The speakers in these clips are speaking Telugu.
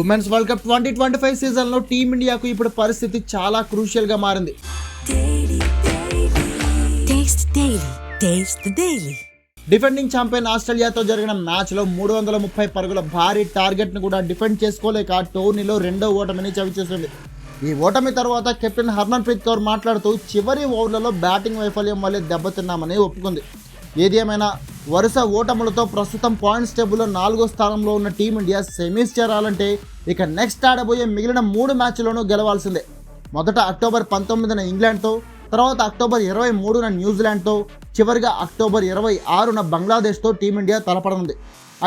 Women's world cup twenty twenty five సీజన్లో టీమిండియాకు ఇప్పుడు పరిస్థితి చాలా క్రూషియల్గా మారింది. డిఫెండింగ్ ఛాంపియన్ ఆస్ట్రేలియాతో జరిగిన మ్యాచ్లో మూడు వందల ముప్పై పరుగుల భారీ టార్గెట్ను కూడా డిఫెండ్ చేసుకోలేక టోర్నీలో రెండో ఓటమిని చవిచూసింది. ఈ ఓటమి తర్వాత కెప్టెన్ హర్మన్ ప్రీత్ కౌర్ మాట్లాడుతూ చివరి ఓవర్లలో బ్యాటింగ్ వైఫల్యం వల్లే దెబ్బతిన్నామని ఒప్పుకుంది. ఏది ఏమైనా వరుస ఓటములతో ప్రస్తుతం పాయింట్స్ టేబుల్లో నాలుగో స్థానంలో ఉన్న టీమిండియా సెమీస్ చేరాలంటే ఇక నెక్స్ట్ ఆడబోయే మిగిలిన మూడు మ్యాచ్లోనూ గెలవాల్సిందే. మొదట అక్టోబర్ పంతొమ్మిదిన ఇంగ్లాండ్తో తర్వాత అక్టోబర్ ఇరవై మూడున న్యూజిలాండ్తో చివరిగా అక్టోబర్ ఇరవై ఆరున బంగ్లాదేశ్తో టీమిండియా తలపడనుంది.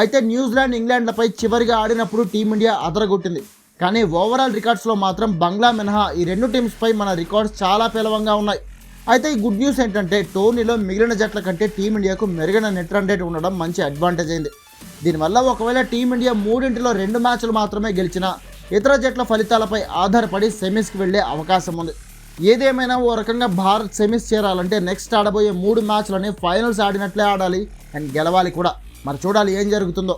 అయితే న్యూజిలాండ్ ఇంగ్లాండ్లపై చివరిగా ఆడినప్పుడు టీమిండియా అదరగొట్టింది. కానీ ఓవరాల్ రికార్డ్స్లో మాత్రం బంగ్లా మినహా ఈ రెండు టీమ్స్పై మన రికార్డ్స్ చాలా పేలవంగా ఉన్నాయి. అయితే ఈ గుడ్ న్యూస్ ఏంటంటే టోర్నీలో మిగిలిన జట్ల కంటే టీమిండియాకు మెరుగైన నెట్ రన్ రేట్ ఉండడం మంచి అడ్వాంటేజ్ అయింది. దీనివల్ల ఒకవేళ టీమిండియా మూడింటిలో రెండు మ్యాచ్లు మాత్రమే గెలిచినా ఇతర జట్ల ఫలితాలపై ఆధారపడి సెమీస్కి వెళ్ళే అవకాశం ఉంది. ఏదేమైనా ఓ రకంగా భారత్ సెమీస్ చేరాలంటే నెక్స్ట్ ఆడబోయే మూడు మ్యాచ్లని ఫైనల్స్ ఆడినట్లే ఆడాలి అండ్ గెలవాలి కూడా. మరి చూడాలి ఏం జరుగుతుందో.